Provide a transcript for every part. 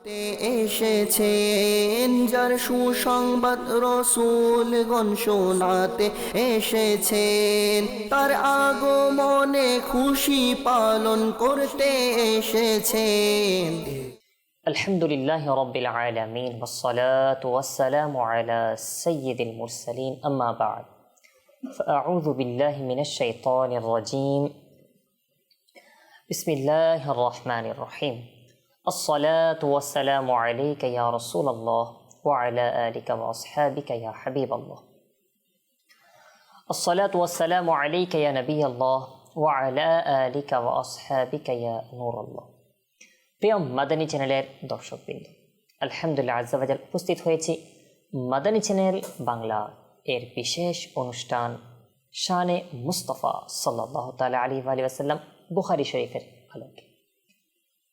তে এসেছেন যার সুসংবাদ রসুলগণ শোনাতে এসেছেন তার আগমনে খুশি পালন করতে এসেছেন الحمد لله رب العالمين والصلاة والسلام على سيد المرسلين أما بعد فأعوذ بالله من الشيطان الرجيم بسم الله الرحمن الرحيم الصلاة والسلام عليك يا رسول الله وعلى آلك وأصحابك يا حبيب الله الصلاة والسلام عليك يا نبي الله وعلى آلك وأصحابك يا نور الله প্রিয় মাদানী চ্যানেলের দর্শকবৃন্দ আলহামদুলিল্লাহ আজাবাজাল উপস্থিত হয়েছি মাদানী চ্যানেল বাংলা এর বিশেষ অনুষ্ঠান শানে মুস্তফা সাল্লাহ তালা আলী আলী আসাল্লাম বুখারি শরীফের আলোকে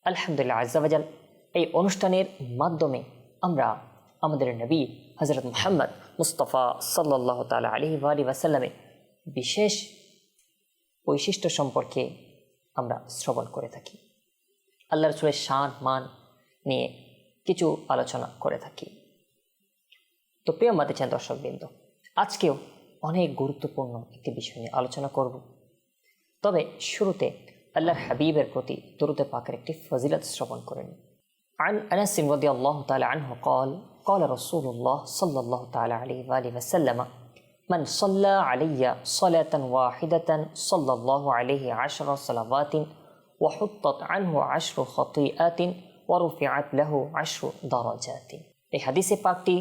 আলহামদুলিল্লাহ আজাবাজাল এই অনুষ্ঠানের মাধ্যমে আমরা আমাদের নবী হজরত মোহাম্মদ মুস্তফা সাল্লাহ তালা আলী আলী আসাল্লামের বিশেষ বৈশিষ্ট্য সম্পর্কে আমরা শ্রবণ করে থাকি। আল্লাহ রসুলের শান, মান নিয়ে কিছু আলোচনা করে থাকি। তো প্রিয় মাতে চান দর্শকবৃন্দ, আজকেও অনেক গুরুত্বপূর্ণ একটি বিষয় নিয়ে আলোচনা করব। তবে শুরুতে আল্লাহর হাবিবের প্রতি দরুদে পাকের একটি ফজিলত শ্রবণ করে নিন عن أنس رضي الله تعالى عنه قال قال رسول الله صلى الله تعالى عليه وآله وسلم من صلى علي صلاة واحدة صلى الله عليه عشر صلوات وحطت عنه عشر خطيئات ورفعت له عشر درجات এই হাদিসে পাকটি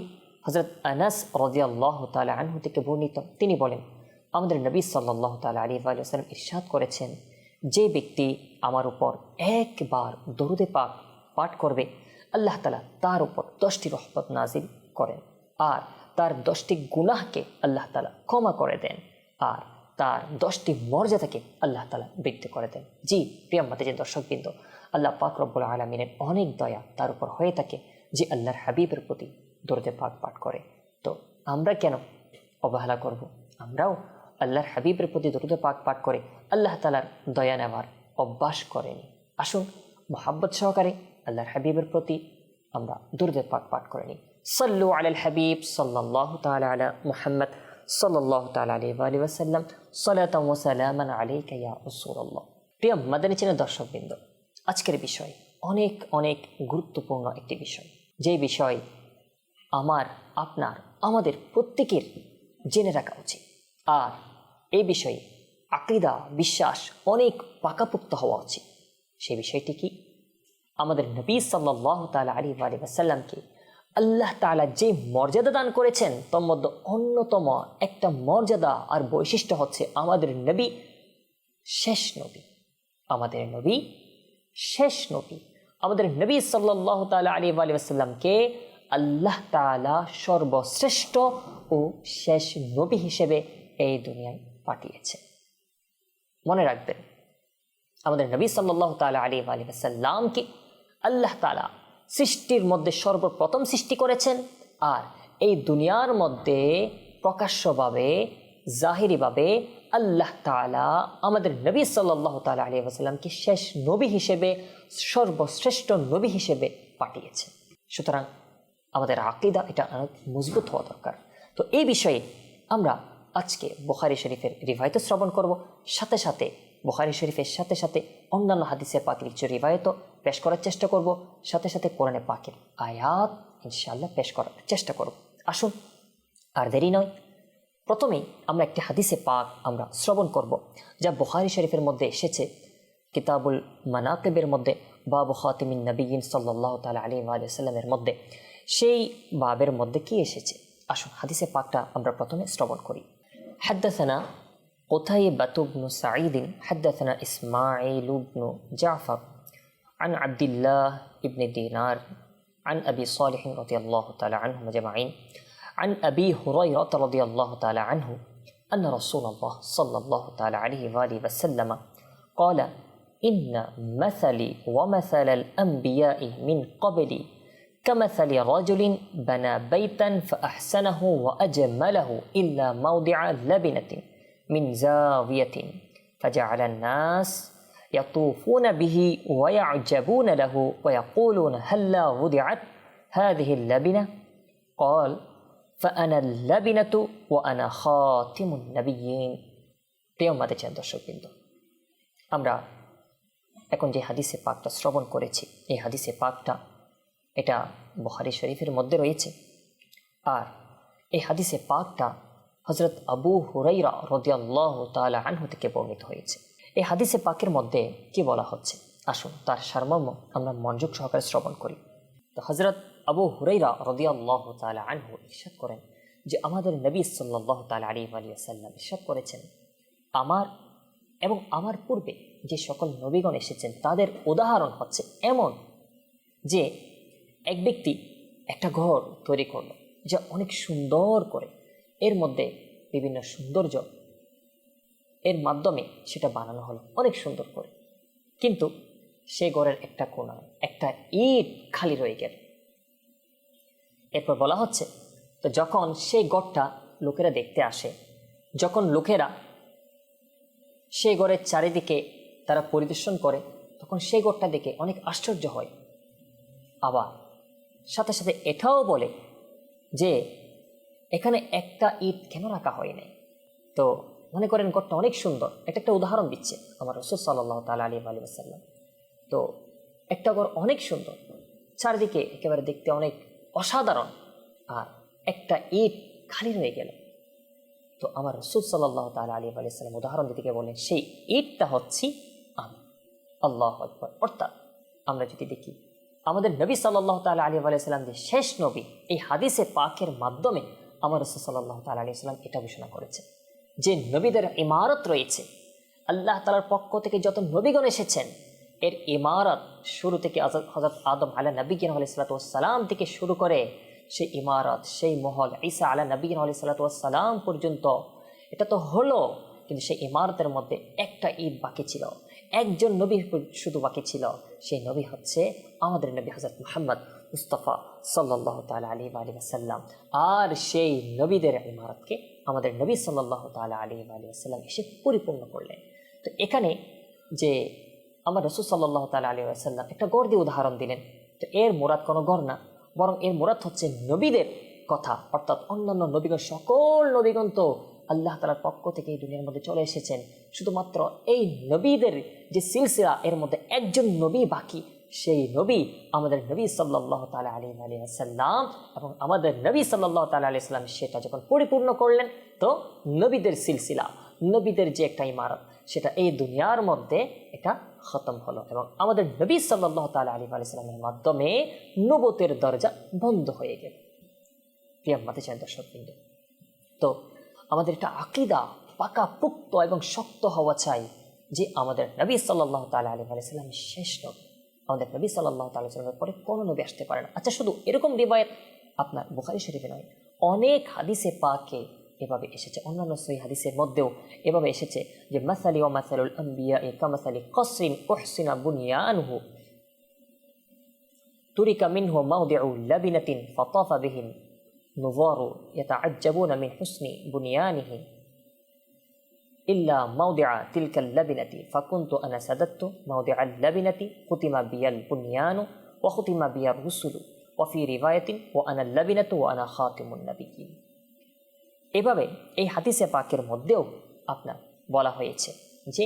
হজরত আনাস রদিয়াল্লাহ তালা আনহু থেকে বর্ণিত তিনি বলেন আমাদের নবী সাল্লাহ তালা আলী আলিয়াল্লাম ইরশাদ করেছেন যে ব্যক্তি আমার উপর একবার দরুদে পাক পাঠ করবে, আল্লাহ তালা তার উপর দশটি রহমত নাজিল করেন। আর তার দশটি গুনাহকে আল্লাহ তালা ক্ষমা করে দেন। আর তার দশটি মর্যাদাকে আল্লাহ তালা বৃদ্ধি করে দেন। জি প্রিয়াম্মাতে যে দর্শকবৃন্দ, আল্লাহ পাক রব্বুল আলমিনের অনেক দয়া তার উপর হয়ে থাকে যে আল্লাহর হাবিবের প্রতি দরদে পাক পাঠ করে। তো আমরা কেন অবহেলা করব। আমরাও আল্লাহর হাবিবের প্রতি দরদে পাক পাঠ করে, আল্লাহ তালার দয়া নেওয়ার অভ্যাস করেনি। আসুন, মোহাব্বত সহকারে আল্লাহর হাবিবের প্রতি আমরা দরদে পাক পাঠ করে নিই। সল্লু আলাল হাবিব সাল্লাহ তালা আলা মুহাম্মদ সাল্লাহ তালা আলী আলী ওসাল্লাম সালাতাম ওসালামান আলাইকা ইয়া রসুল্লাহ প্রিয় মাদানী চেনের দর্শকবৃন্দ, আজকের বিষয় অনেক অনেক গুরুত্বপূর্ণ একটি বিষয়। যে বিষয় আমার, আপনার, আমাদের প্রত্যেকের জেনে রাখা উচিত। আর এই বিষয়ে আকিদা, বিশ্বাস অনেক পাকাপোক্ত হওয়া উচিত। সে বিষয়টি কি? আমাদের নবী সাল্লাহ তালা আলী আলী আসাল্লামকে আল্লাহ তালা যে মর্যাদা দান করেছেন, তোর মধ্যে অন্যতম একটা মর্যাদা আর বৈশিষ্ট্য হচ্ছে আমাদের নবী শেষ নবী। আমাদের নবী শেষ নবী। আমাদের নবী সাল্লাহ তালা আলী আলী আসাল্লামকে আল্লাহ তালা সর্বশ্রেষ্ঠ ও শেষ নবী হিসেবে এই দুনিয়ায় পাঠিয়েছে। মনে রাখবেন, আমাদের নবী সাল্লাহ তালা আলী আলী আসাল্লামকে আল্লাহ তালা সৃষ্টির মধ্যে সর্বপ্রথম সৃষ্টি করেছেন আর এই দুনিয়ার মধ্যে প্রকাশ্যভাবে, জাহিরিভাবে আল্লাহ তালা আমাদের নবী সাল্লাহ তালা আলী আসাল্লামকে শেষ নবী হিসেবে, সর্বশ্রেষ্ঠ নবী হিসেবে পাঠিয়েছে। সুতরাং আমাদের আকিদা এটা অনেক মজবুত হওয়া দরকার। তো এই বিষয়ে আমরা আজকে বুখারি শরীফের রিভায়ত শ্রবণ করব। সাথে সাথে, বুখারি শরীফের সাথে সাথে অন্যান্য হাদিসের পাকের কিছু রিভায়তও পেশ করার চেষ্টা করব। সাথে সাথে কোরআনে পাকের আয়াত ইনশাআল্লাহ পেশ করার চেষ্টা করব। আসুন, আর দেরি নয়। প্রথমেই আমরা একটি হাদিসে পাক আমরা শ্রবণ করব, যা বুখারি শরীফের মধ্যে এসেছে। কিতাবুল মানাকেবের মধ্যে, বাবু খাতিমিন নবীন সাল্লাহ তালা আলী আলিয়াল্লামের মধ্যে। সেই বাবের মধ্যে কি এসেছে? আসুন, হাদিসে পাকটা আমরা প্রথমে শ্রবণ করি। حدثنا قتيبة بن سعيد حدثنا إسماعيل بن جعفر عن عبد الله بن دينار عن أبي صالح رضي الله تعالى عنهم أجمعين عن أبي هريرة رضي الله تعالى عنه أن رسول الله صلى الله تعالى عليه وآله وسلم قال إن مثلي ومثل الأنبياء من قبلي كمثل رجل بنى بيتا فأحسنه وأجمله إلا موضع لبنة من زاوية فجعل الناس يطوفون به ويعجبون له ويقولون هلا وضعت هذه اللبنة قال فأنا اللبنة وأنا خاتم النبيين প্রিয় মাদেছেন দর্শকবৃন্দ আমরা এখন যে হাদিসে পাকটা শ্রবণ করেছি এই হাদিসে পাকটা এটা বুখারি শরীফের মধ্যে রয়েছে। আর এই হাদিসে পাকটা হজরত আবু হুরাইরা রদিয়াল্লাহ তালা আনহু থেকে বর্ণিত হয়েছে। এই হাদিসে পাকের মধ্যে কি বলা হচ্ছে? আসুন তার সারমর্ম আমরা মনোযোগ সহকারে শ্রবণ করি। তো হজরত আবু হুরাইরা রদিয়াল্লাহ তালা আনহু ইরশাদ করেন যে আমাদের নবী সাল্লাহ তালা আলী আলী আসাল্লাম ইরশাদ করেছেন, আমার এবং আমার পূর্বে যে সকল নবীগণ এসেছেন তাদের উদাহরণ হচ্ছে এমন যে এক ব্যক্তি একটা ঘর তৈরি করল, যা অনেক সুন্দর করে। এর মধ্যে বিভিন্ন সৌন্দর্য। এর মাধ্যমে সেটা বানানো হলো অনেক সুন্দর করে। কিন্তু সে ঘরের একটা কোনায় একটা ইট খালি রয়ে গেল। এরপর বলা হচ্ছে, তো যখন সেই গড়টা লোকেরা দেখতে আসে, যখন লোকেরা সেই গড়ের চারিদিকে তারা পরিদর্শন করে, তখন সেই ঘরটা দেখে অনেক আশ্চর্য হয়। আবার সাথে সাথে এটাও বলে যে, এখানে একটা ইট কেন রাখা হয় নাই? তো মনে করেন গড়টা অনেক সুন্দর। এটা একটা উদাহরণ দিচ্ছে আমার রসুল সাল্লাহ তালা আলী আলী আসাল্লাম তো একটা ঘর অনেক সুন্দর। চারিদিকে একেবারে দেখতে অনেক অসাধারণ। আর একটা ইট খালি রয়ে গেল। তো আমার রসুল সাল্লাহ তালা আলী আলি সাল্লাম উদাহরণ দিতে বলেন, সেই ইটটা হচ্ছি আমি। আল্লাহ অর্থাৎ আমরা যদি দেখি আমাদের নবী সাল্লাহ তালা আলী আলাইসাল্লাম শেষ নবী, এই হাদিসে পাকের মাধ্যমে আমার রসুল সাল্লাহ তালা আলী সাল্লাম এটা ঘোষণা করেছে। যে নবীদের ইমারত রয়েছে, আল্লাহ তালার পক্ষ থেকে যত নবীগণ এসেছেন, এর ইমারত শুরু থেকে হজরত আদম আলা নবীন আলাইসালাতাম থেকে শুরু করে সেই ইমারত, সেই মহল ঈসা আলা নবীন আলাইসালাতাম পর্যন্ত, এটা তো হলো, কিন্তু সেই ইমারতের মধ্যে একটা ঈদ বাকি ছিল। একজন নবী শুধু বাকি ছিল। সেই নবী হচ্ছে আমাদের নবী হজরত মোহাম্মদ মুস্তফা সাল্লাহ তালা আলী আলী আসাল্লাম আর সেই নবীদের ইমারতকে আমাদের নবী সাল্লাহ তালা আলী আলী আসাল্লাম এসে পরিপূর্ণ করলেন। তো এখানে যে আমার রসুল সাল্লাহ তালা আলী আসাল্লাম একটা গড় দিয়ে উদাহরণ দিলেন। তো এর মোরাদ কোনো গড় না, বরং এর মোরাদ হচ্ছে নবীদের কথা। অর্থাৎ অন্যান্য নবীগণ, সকল নবীগণ তো আল্লাহ তালার পক্ষ থেকে এই দুনিয়ার মধ্যে চলে এসেছেন। শুধুমাত্র এই নবীদের যে সিলসিলা, এর মধ্যে একজন নবী বাকি, সেই নবী আমাদের নবী সাল্লাহ তালা আলী আলী আসাল্লাম এবং আমাদের নবী সাল্লাহ তালা আলি সাল্লাম সেটা যখন পরিপূর্ণ করলেন, তো নবীদের সিলসিলা, নবীদের যে একটা ইমারত, সেটা এই দুনিয়ার মধ্যে এটা খতম হলো এবং আমাদের নবী সাল্লাহ তালা আলী আলি সাল্লামের মাধ্যমে নবতের দরজা বন্ধ হয়ে গেল। প্রিয়াম মাতে চান দর্শক বিন্দু তো আমাদের একটা আকিদা পাকা, পুক্ত এবং শক্ত হওয়া চাই যে আমাদের নবী সাল্লাহ তালা আলী আলাইসাল্লাম শেষ নবী, আমাদের নবী সাল্লাহ তালা সাল্লামের পরে কোনো নবী আসতে পারে না। আচ্ছা শুধু এরকম রিবায়ত আপনার বুখারি শরীফে নয়, অনেক হাদিসে পাকে এভাবে এসেছে, অন্যান্য সই হাদিসের মধ্যেও এভাবে এসেছে যে, মাসালি ও মাসালুল আম্বিয়া এ কামাসালি কসরিন ওহসিনা বুনিয়ানহু, তুরিকা মিনহু মাউদিউ লাবিনাতিন ফাতাফা বিহিন নুজারু ইয়াতাআজ্জাবুনা মিন হুসনি বুনিয়ানিহি إلا موضع تلك اللبنة فكنت أنا سددت موضع اللبنة ختم بي البنيان وختم بي الرسل وفي رواية وأنا اللبنة وأنا خاتم النبيين এভাবে এই হাদিসে পাকের মধ্যেও আপনার বলা হয়েছে যে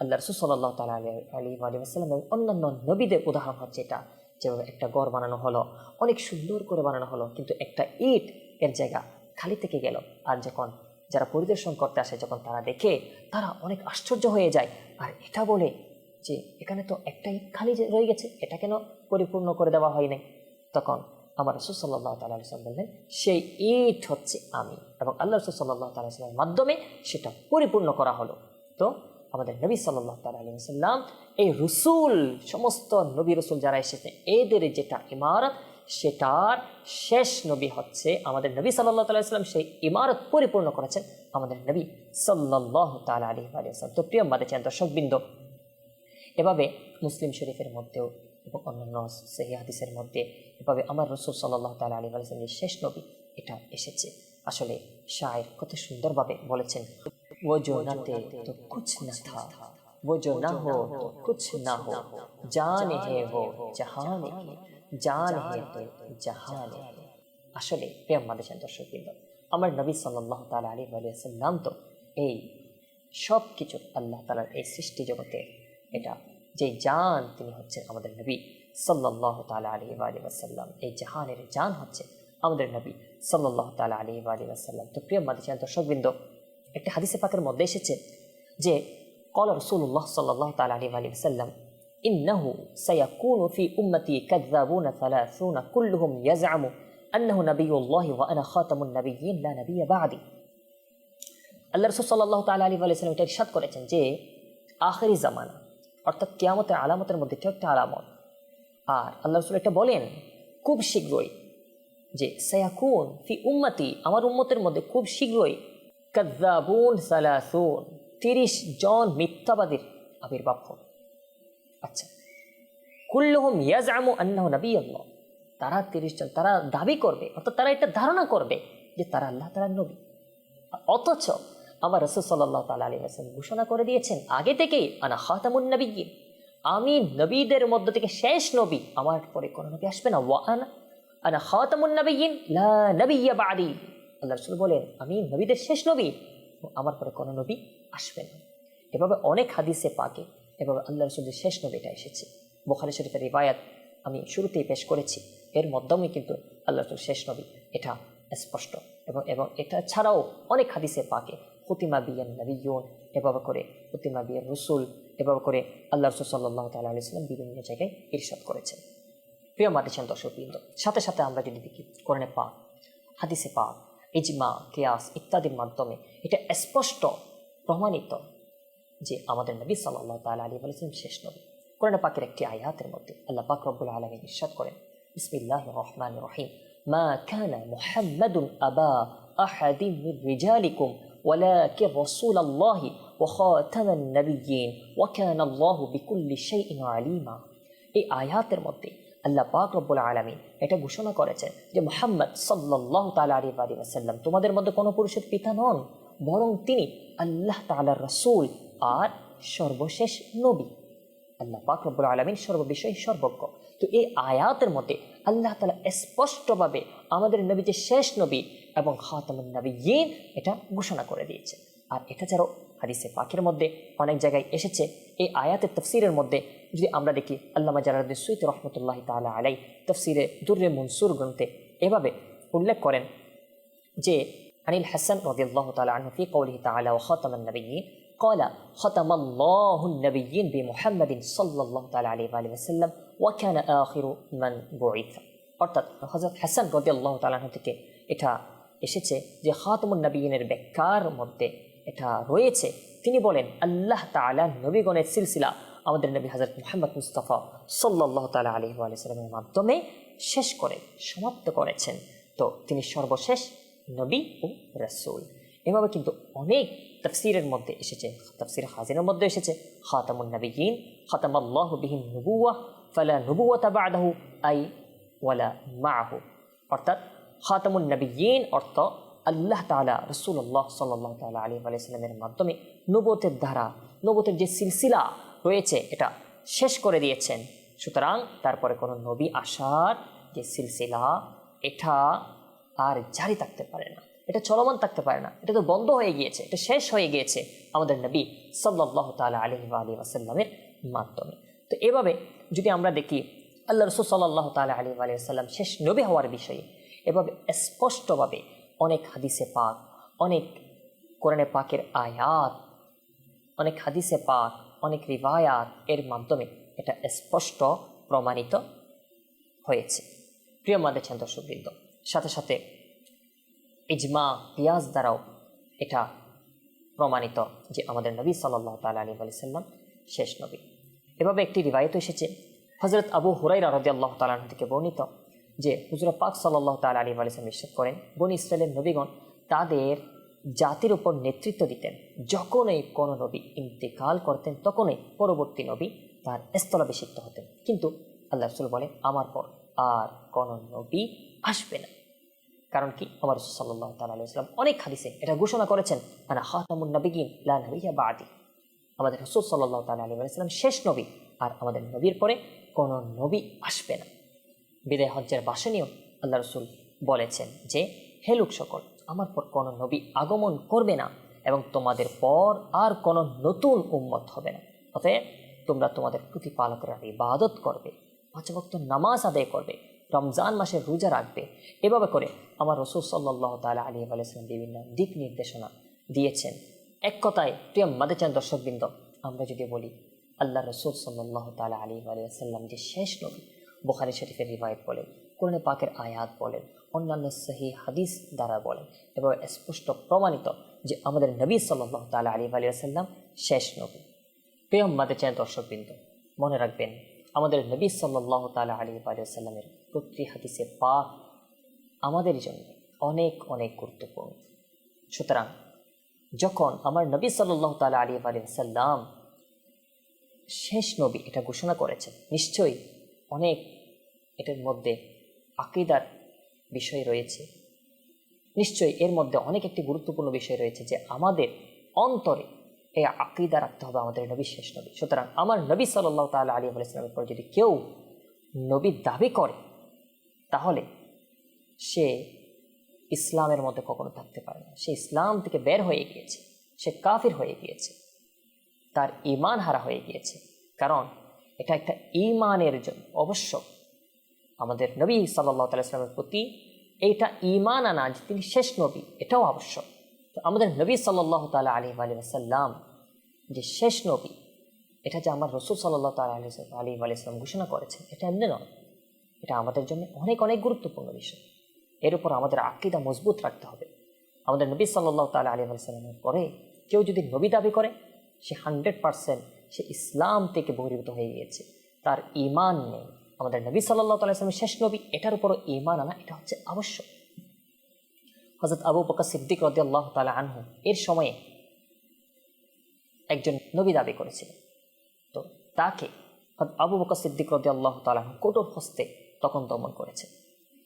আল্লাহ রসুল সাল্লাহ তালা আলী আলী আলিয়াল্লাম এবং অন্যান্য নবীদের উদাহরণ হচ্ছে এটা যেভাবে একটা গড় বানানো হলো, অনেক সুন্দর করে বানানো হলো, কিন্তু একটা ইট এর জায়গা খালি থেকে গেল। আর যখন যারা পরিদর্শন করতে আসে, যখন তারা দেখে, তারা অনেক আশ্চর্য হয়ে যায়। আর এটা বলে যে, এখানে তো একটা ইট খালি রয়ে গেছে, এটা কেন পরিপূর্ণ করে দেওয়া হয়নি তখন আমার রসুল সাল্লাহ তালাম বললেন, সেই ইট হচ্ছে আমি। এবং আল্লাহ রসুল সাল্লাহ তালামের মাধ্যমে সেটা পরিপূর্ণ করা হলো। তো আমাদের নবী সাল্লাহ তালি এই রসুল, সমস্ত নবী রসুল যারা এসেছে, এদের যেটা ইমারত, সেটার শেষ নবী হচ্ছে আমাদের নবী সাল্লাহ তাল্লাম সেই ইমারত পরিপূর্ণ করেছেন আমাদের নবী সাল্লাহ তালা আলী আলিয়াল্লাম তো প্রিয় মাদে চান দর্শকবৃন্দ, এভাবে মুসলিম শরীফের মধ্যেও এবং অন্যান্য সেহি হাদিসের মধ্যে এভাবে আমার রসুল সাল্লাহ তালা আলী আলিয়াল্লামের শেষ নবী এটা এসেছে। আসলে শায়ের কত সুন্দরভাবে বলেছেন। वो जो न थे तो कुछ न था वो जो न हो तो कुछ न हो जान है वो জাহান জান হে তো জাহান আসলে প্রিয় মাদেশের দর্শক বৃন্দ আমার নবী সাল্লাহ তালা আলী আলিয়াল্লাম তো এই সব কিছু আল্লাহ তালার এই সৃষ্টি জগতে এটা যে জান তিনি হচ্ছেন আমাদের নবী সাল্লাহ তালা আলী আলী আসাল্লাম এই জাহানের জান হচ্ছে আমাদের নবী সাল্লাহ তালা আলী আলী আসাল্লাম তো প্রিয় মাদেশের দর্শকবৃন্দ একটি হাদিসে পাকের মধ্যে এসেছে যে, কল রসুল্লাহ সাল্লাহ তালা আলী আলী সাল্লাম ইন্নাহু সায়াকুন ফি উম্মতি কাদ্দাবুনা সালাসুনা, কুল্লুহুম ইয়াজআমু আন্নাহু নাবিয়ুল্লাহি ওয়া আনা খাতামুন নাবিয়্যিন, লা নাবিয়্যা বা'দি. আল্লাহ রাসূল সাল্লাল্লাহু তাআলা আলাইহি ওয়া সাল্লাম এটা ইরশাদ করেছেন যে, আখেরি জামানা, অর্থাৎ কিয়ামতের আলামতের মধ্যে এটা একটা আলামত। আর আল্লাহ রসুল এটা বলেন, খুব শীঘ্রই যে, সায়াকুন ফি উম্মতি, আমার উম্মতের মধ্যে খুব শীঘ্রই কাদ্দাবুন সালাসুন তিরিশ জন মিথ্যাবাদীর আবির্ভাব হবে। আচ্ছা কুল্লুহুম ইয়াজামু আন্নাহু নবী আল্লাহ তারা তিরিশ জন, তারা দাবি করবে, অর্থাৎ তারা এটা ধারণা করবে যে তারা আল্লাহ তারা নবী। অথচ আমার রসুল সাল্লাহ তালা আলী হাসান ঘোষণা করে দিয়েছেন, আগে থেকেই আনা খাতামুন নবী আমি নবীদের মধ্য থেকে শেষ নবী, আমার পরে কোনো নবী আসবে না। ওয়া আনা খাতামুন নবীন লা নবিয়া বাদি। আল্লাহ রসুল বলেন, আমি নবীদের শেষ নবী আমার পরে কোনো নবী আসবে না। এভাবে অনেক হাদিসে পাকে, এভাবে আল্লাহ রসুলের শেষ নবীটা এসেছে। বোখারি শরীফের রিবায়াত আমি শুরুতেই পেশ করেছি। এর মাধ্যমে কিন্তু আল্লাহ রসুল শেষ নবী এটা স্পষ্ট এবং এবং এটা ছাড়াও অনেক হাদিসে পাকে হুতিমা বিয়ান নবীন এভাবে করে হুতিমা বিয়ান রসুল এভাবে করে আল্লাহ রসুল সাল্লাহ তাল্লাহ আলিয়াল্লাম বিভিন্ন জায়গায় ইরশাদ করেছেন। প্রিয় মাতিছেন দর্শকবৃন্দ, সাথে সাথে আমরা যদি দেখি, কোরআনে পাক, হাদিসে পাক ইজমা কেয়াস ইত্যাদির মাধ্যমে এটা স্পষ্ট প্রমাণিত যে আমাদের নবী সাল্লাহ তালা আলী বলেছেন শেষ নবী কোরআন পাকের একটি আয়াতের মধ্যে আল্লাহ পাক রব্বুল আলমী ইরশাদ করেন বিসমিল্লাহ রহমান রহিম মা কানা মুহাম্মাদুন আবা আহাদিন মির রিজালিকুম ولكن رسول الله وخاتم النبيين وكان الله بكل شيء عليما এই আয়াতের মধ্যে আল্লাহ পাক রব্বুল আলমী এটা ঘোষণা করেছেন যে মোহাম্মদ সাল্লাহ তালা আলী আলী আসাল্লাম তোমাদের মধ্যে কোনো পুরুষের পিতা নন, বরং তিনি আল্লাহ তালার রসুল আর সর্বশেষ নবী। আল্লাহ পাক রব্বুল আলমিন সর্ববিষয়ে সর্বজ্ঞ। তো এই আয়াতের মধ্যে আল্লাহ তালা স্পষ্টভাবে আমাদের নবী যে শেষ নবী এবং খাতামুন নবী এটা ঘোষণা করে দিয়েছে আর এটা ছাড়াও হাদিসে পাখির মধ্যে অনেক জায়গায় এসেছে। এই আয়াতের তফসিরের মধ্যে যদি আমরা দেখি, আল্লামা জালালুদ্দিন সৈত রহমতুল্লাহ তালা আলাই তফসিরে দুর্রে মনসুর গ্রন্থে এভাবে উল্লেখ করেন যে, আনিল হাসান রদিয়াল্লাহ তালা কৌলি তালা ও খতামান নবীন কলা খতামাল্লাহুন নবীন বি মোহাম্মদিন সাল্লাহ তালা আলী আলী ওসাল্লাম ওয়াখান আখিরু মান বইথা। অর্থাৎ হজরত হাসান রদিয়াল্লাহ তালাহ থেকে এটা এসেছে যে, খাতমুন নবীনের ব্যাখ্যার মধ্যে এটা রয়েছে। তিনি বলেন, আল্লাহ তালা নবীগণের সিলসিলা আমাদের নবী হজরত মোহাম্মদ মুস্তফা সাল্লাহ তালা আলী আলিয়াল্লামের মাধ্যমে শেষ করে, সমাপ্ত করেছেন। তো তিনি সর্বশেষ নবী ও রসুল। এভাবে কিন্তু অনেক তফসিরের মধ্যে এসেছে, তফসির হাজিরের মধ্যে এসেছে, খাতামুন নবীন খাতাম আল্লাহ বিহীন নবুয়া ফালা নবুয়াতা বাদাহু, আই ওয়ালা মাহু। অর্থাৎ খাতামুন নবীন অর্থ আল্লাহ তালা রসুল্লাহ সাল্লাহ তালা আলী আলাইসাল্লামের মাধ্যমে নবতের ধারা নবতের যে সিলসিলা রয়েছে, এটা শেষ করে দিয়েছেন। সুতরাং তারপরে কোনো নবী আসার যে সিলসিলা, এটা আর জারি থাকতে পারে না। এটা চলমান থাকতে পারে না। এটা তো বন্ধ হয়ে গিয়েছে, এটা শেষ হয়ে গিয়েছে আমাদের নবী সাল্লাহ তালা আলহি আলী আসাল্লামের মাধ্যমে। তো এভাবে যদি আমরা দেখি, আল্লাহ রসুল সাল্লাহ তালা আলী আলী আসাল্লাম শেষ নবী হওয়ার বিষয়ে এভাবে স্পষ্টভাবে অনেক হাদিসে পাক, অনেক কোরআনে পাকের আয়াত, অনেক হাদিসে পাক, অনেক রিবায়াত এর মাধ্যমে এটা স্পষ্ট প্রমাণিত হয়েছে। প্রিয় মাদের দর্শকবৃন্দ, সাথে সাথে ইজমা, পিয়াজ দ্বারাও এটা প্রমাণিত যে আমাদের নবী সাল্লাহ তাল আলী আলিয়াল্লাম শেষ নবী। এভাবে একটি রিবায়ত এসেছে। হজরত আবু হুরাই রারদি আল্লাহ তালাহ থেকে বর্ণিত যে হুজরত পাক সাল্লাহ তাল আলী আলিয়াল্লাম ইস্বাদ করেন, বনি ইসরায়েলের নবীগণ তাদের জাতির উপর নেতৃত্ব দিতেন। যখনই কোনো নবী ইন্তেকাল করতেন, তখনই পরবর্তী নবী তার স্থলাভিষিক্ত হতেন। কিন্তু আল্লাহ রসুল বলেন, আমার পর আর কোনো নবী আসবে না। কারণ কি? আমার সাল্লাহ তাল্লাহ ইসলাম অনেক হাদিসে এটা ঘোষণা করেছেন, আনা হাতামুন নবীন লা নবিয়া বাদি। আমাদের রসুল সাল্লাহ তালা আলী আলাইসাল্লাম শেষ নবী, আর আমাদের নবীর পরে কোনো নবী আসবে না। বিদায় হজ্জের বাসনীয় আল্লাহ রসুল বলেছেন যে, হে লোক সকল, আমার পর কোনো নবী আগমন করবে না এবং তোমাদের পর আর কোনো নতুন উম্মত হবে না। অতএব তোমরা তোমাদের প্রতিপালকের ইবাদত করবে, পাঁচ ভক্ত নামাজ আদায় করবে, রমজান মাসে রোজা রাখবে। এভাবে করে আমার রসুল সাল্লাহ তালা আলী আলাইসলাম বিভিন্ন দিক নির্দেশনা দিয়েছেন। এক কথায়, প্রিয় মাদেচান দর্শকবৃন্দ, আমরা যদি বলি আল্লাহ রসুল সাল্লাহ তালা আলী সাল্লাম যে শেষ নবী বোখারি শরীফের রিবায়ত বলেন, কোরআনে পাকের আয়াত বলেন, অন্যান্য সহি হাদিস দ্বারা বলেন এবং স্পষ্ট প্রমাণিত যে আমাদের নবী সাল্লাহ তালা আলী আলিয়াল্লাম শেষ নবী। প্রিয় মাদেচান দর্শকবৃন্দ, মনে রাখবেন, আমাদের নবী সাল্লাহ তালা আলী আলিয়াল্লামের প্রতি হাদিসে পাক আমাদের জন্য অনেক অনেক গুরুত্বপূর্ণ। সুতরাং, যখন আমার নবী সাল্লাহ তালা আলী সাল্লাম শেষ নবী এটা ঘোষণা করেছেন, নিশ্চয়ই অনেক এটার মধ্যে আকিদার বিষয় রয়েছে। নিশ্চয়ই এর মধ্যে অনেক একটি গুরুত্বপূর্ণ বিষয় রয়েছে যে আমাদের অন্তরে এই আকিদা রাখতে হবে আমাদের নবী শেষ নবী। সুতরাং আমার নবী সাল্লাহ তালা আলী আলাইসলামের পর যদি কেউ নবী দাবি করে, তাহলে সে ইসলামের মধ্যে কখনো থাকতে পারে না। সে ইসলাম থেকে বের হয়ে গিয়েছে, সে কাফির হয়ে গিয়েছে, তার ইমান হারা হয়ে গিয়েছে। কারণ এটা একটা ইমানের জন্য, অবশ্য আমাদের নবী সাল্লাহ তালামের প্রতি এইটা ইমান আনা যে তিনি শেষ নবী, এটাও আবশ্যক তো আমাদের নবী সাল্লাহ তালা আলী আলী আসাল্লাম যে শেষ নবী, এটা যে আমার রসুল সাল্লাহ তালা আলী আলী আলাইসলাম ঘোষণা করেছেন, এটা এমনি নয়। এটা আমাদের জন্য অনেক অনেক গুরুত্বপূর্ণ বিষয়। এর উপর আমাদের আকিদা মজবুত রাখতে হবে। আমাদের নবী সাল্লাহ তালা আলী সাল্লামের পরে কেউ যদি নবী দাবি করে, সে হান্ড্রেড পারসেন্ট সে ইসলাম থেকে বহির্ভূত হয়ে গিয়েছে। তার ইমান নেই। আমাদের নবী সাল্লাহ তালামের শেষ নবী, এটার উপরও ইমান আনা, এটা হচ্ছে আবশ্যক। হজরত আবু বকা সিদ্দিক রদি আল্লাহ তালা আনহু এর সময়ে একজন নবী দাবি করেছিলেন তো তাকে আবু বকা সিদ্দিক রদি আল্লাহ তালাহ কঠোর হস্তে তখন দমন করেছে।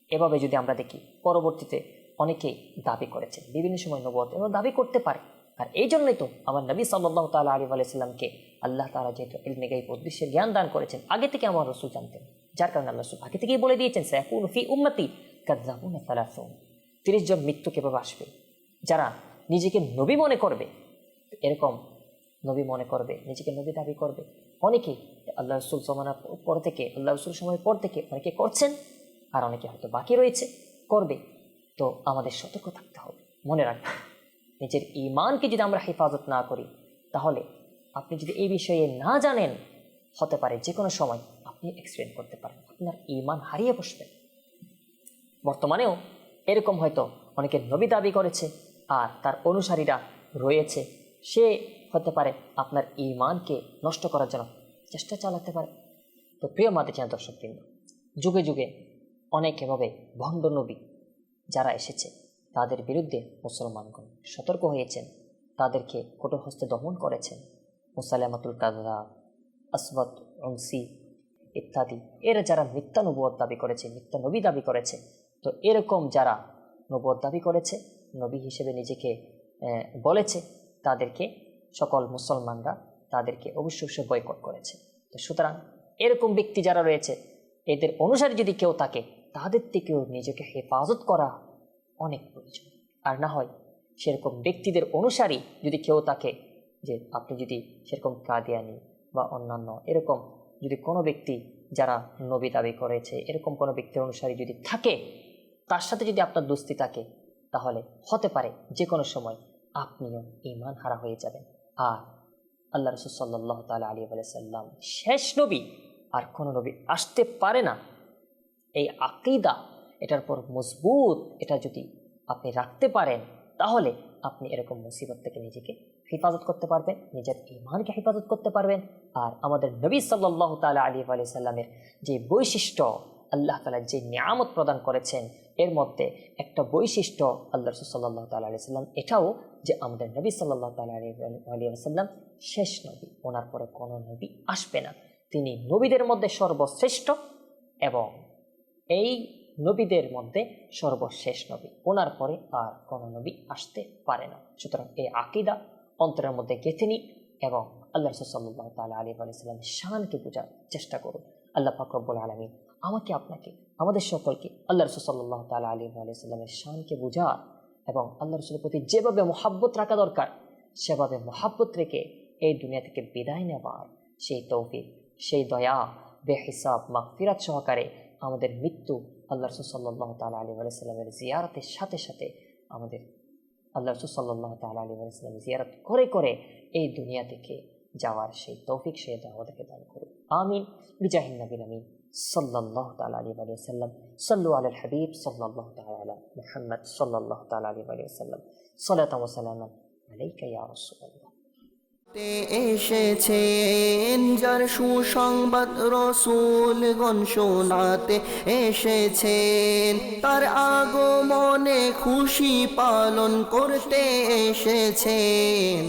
এভাবে যদি আমরা দেখি, পরবর্তীতে অনেকেই দাবি করেছে। বিভিন্ন সময় নবত এবং দাবি করতে পারে। আর এই জন্যই তো আমার নবী সাল্লাহ তালা আলী আলাইসাল্লামকে আল্লাহ তালা যেহেতু ইলমেগাই বিশ্বের জ্ঞান দান করেছেন, আগে থেকে আমার রসুল জানতেন। যার কারণে আল্লাহ রসুল আগে থেকেই বলে দিয়েছেন সাইফুল ফি উম্মতি কাদ্দাবুন ফালাফুন তিরিশ জন মৃত্যু কেভাবে আসবে? যারা নিজেকে নবী মনে করবে, এরকম নবী মনে করবে, নিজেকে নবী দাবি করবে। অনেকেই আল্লাহ রসুল জমানার পর থেকে, আল্লাহ রসুল সময়ের পর থেকে অনেকে করছেন, আর অনেকে হয়তো বাকি রয়েছে, করবে। তো আমাদের সতর্ক থাকতে হবে। মনে রাখতে নিজের ইমানকে যদি আমরা হেফাজত না করি, তাহলে আপনি যদি এই বিষয়ে না জানেন, হতে পারে যে কোনো সময় আপনি এক্সপিরিয়েন্স করতে পারেন, আপনার ইমান হারিয়ে বসবেন বর্তমানেও এরকম হয়তো অনেকে নবী দাবি করেছে আর তার অনুসারীরা রয়েছে, সে হতে পারে আপনার ইমানকে নষ্ট করার জন্য চেষ্টা চালাতে পারে। তো প্রিয় মাতে চেনা দর্শকবৃন্দ, যুগে যুগে অনেক এভাবে ভণ্ড নবী যারা এসেছে তাদের বিরুদ্ধে মুসলমানগণ সতর্ক হয়েছেন, তাদেরকে কঠোর হস্তে দমন করেছেন। মুসালামাতুল কাজা আসবত অংসি ইত্যাদি, এরা যারা মিথ্যা নবুয় দাবি করেছে, মিথ্যা নবী দাবি করেছে, তো এরকম যারা নবুয় দাবি করেছে, নবী হিসেবে নিজেকে বলেছে, তাদেরকে সকল মুসলমানরা তাদেরকে অবশ্য অবশ্যই বয়কট করেছে। তো সুতরাং এরকম ব্যক্তি যারা রয়েছে, এদের অনুসারে যদি কেউ থাকে, তাদের থেকেও নিজেকে হেফাজত করা অনেক প্রয়োজন। আর না হয় সেরকম ব্যক্তিদের অনুসারী যদি কেউ থাকে যে আপনি যদি সেরকম কাদিয়ানি বা অন্যান্য এরকম যদি কোনো ব্যক্তি যারা নবী দাবি করেছে, এরকম কোনো ব্যক্তির অনুসারী যদি থাকে, তার সাথে যদি আপনার দোস্তি থাকে, তাহলে হতে পারে যে কোনো সময় আপনিও ইমান হারা হয়ে যাবেন। আর আল্লাহ রসুল সাল্লাহ তালা আলী সাল্লাম শেষ নবী আর কোনো নবী আসতে পারে না। এই আকিদা এটার পর মজবুত এটা যদি আপনি রাখতে পারেন, তাহলে আপনি এরকম মুসিবত থেকে নিজেকে হেফাজত করতে পারবেন, নিজের ইমানকে হেফাজত করতে পারবেন। আর আমাদের নবী সাল্লাহ তালা আলী আলি সাল্লামের যে বৈশিষ্ট্য, আল্লাহ তালা যে নিয়ামত প্রদান করেছেন, এর মধ্যে একটা বৈশিষ্ট্য আল্লাহ রসুল্লাহ তালা আলি সাল্লাম এটাও যে আমাদের নবী সাল্লাহ তালা আলী আলী সাল্লাম শেষ নবী, ওনার পরে কোনো নবী আসবে না। তিনি নবীদের মধ্যে সর্বশ্রেষ্ঠ এবং এই নবীদের মধ্যে সর্বশেষ নবী। ওনার পরে আর কোনো নবী আসতে পারে না। সুতরাং এই আকিদা অন্তরের মধ্যে গেঁথে নিই এবং আল্লাহ রসুল সাল্লাহ তালা আলী আলাইসাল্লামের শানকে বোঝার চেষ্টা করুন। আল্লাহ ফাকরবুল আলমী আমাকে, আপনাকে, আমাদের সকলকে আল্লাহ রসুল সাল্লাহ তালা আলী আলাইসাল্লামের শানকে বোঝা এবং আল্লাহ রসুলের প্রতি যেভাবে মহাব্বত রাখা দরকার, সেভাবে মহাব্বত রেখে এই দুনিয়া থেকে বিদায় নেবার সেই তৌফিক, সেই দয়া, বেহিসাব, মাগফিরাত সহকারে আমাদের মৃত্যু আল্লাহ রসুল সাল্লাহ তালা আলী আলাইসাল্লামের জিয়ারতের সাথে সাথে আমাদের আল্লাহ রসুল সাল্লাহ তালা আলী আলাইসাল্লামের জিয়ারত করে করে এই দুনিয়া থেকে যাওয়ার সেই তৌফিক সে আমাদেরকে দান করুন আমিন। বিজাহিন নবীন আমিন। সাল্লাহ তালা আলী আলী সাল্লাম সাল্লু আল হাবিব সাল্লাহ তালা আলা মুহাম্মদ সাল্লাহ তালা আলী আলী সাল্লাম সালাত ওসালাম আলাইকা ইয়া রাসূলুল্লাহ। তে এসেছেন যার সুসংবাদ রসুলগণ শোনাতে এসেছেন। তার আগমনে খুশি পালন করতে এসেছেন।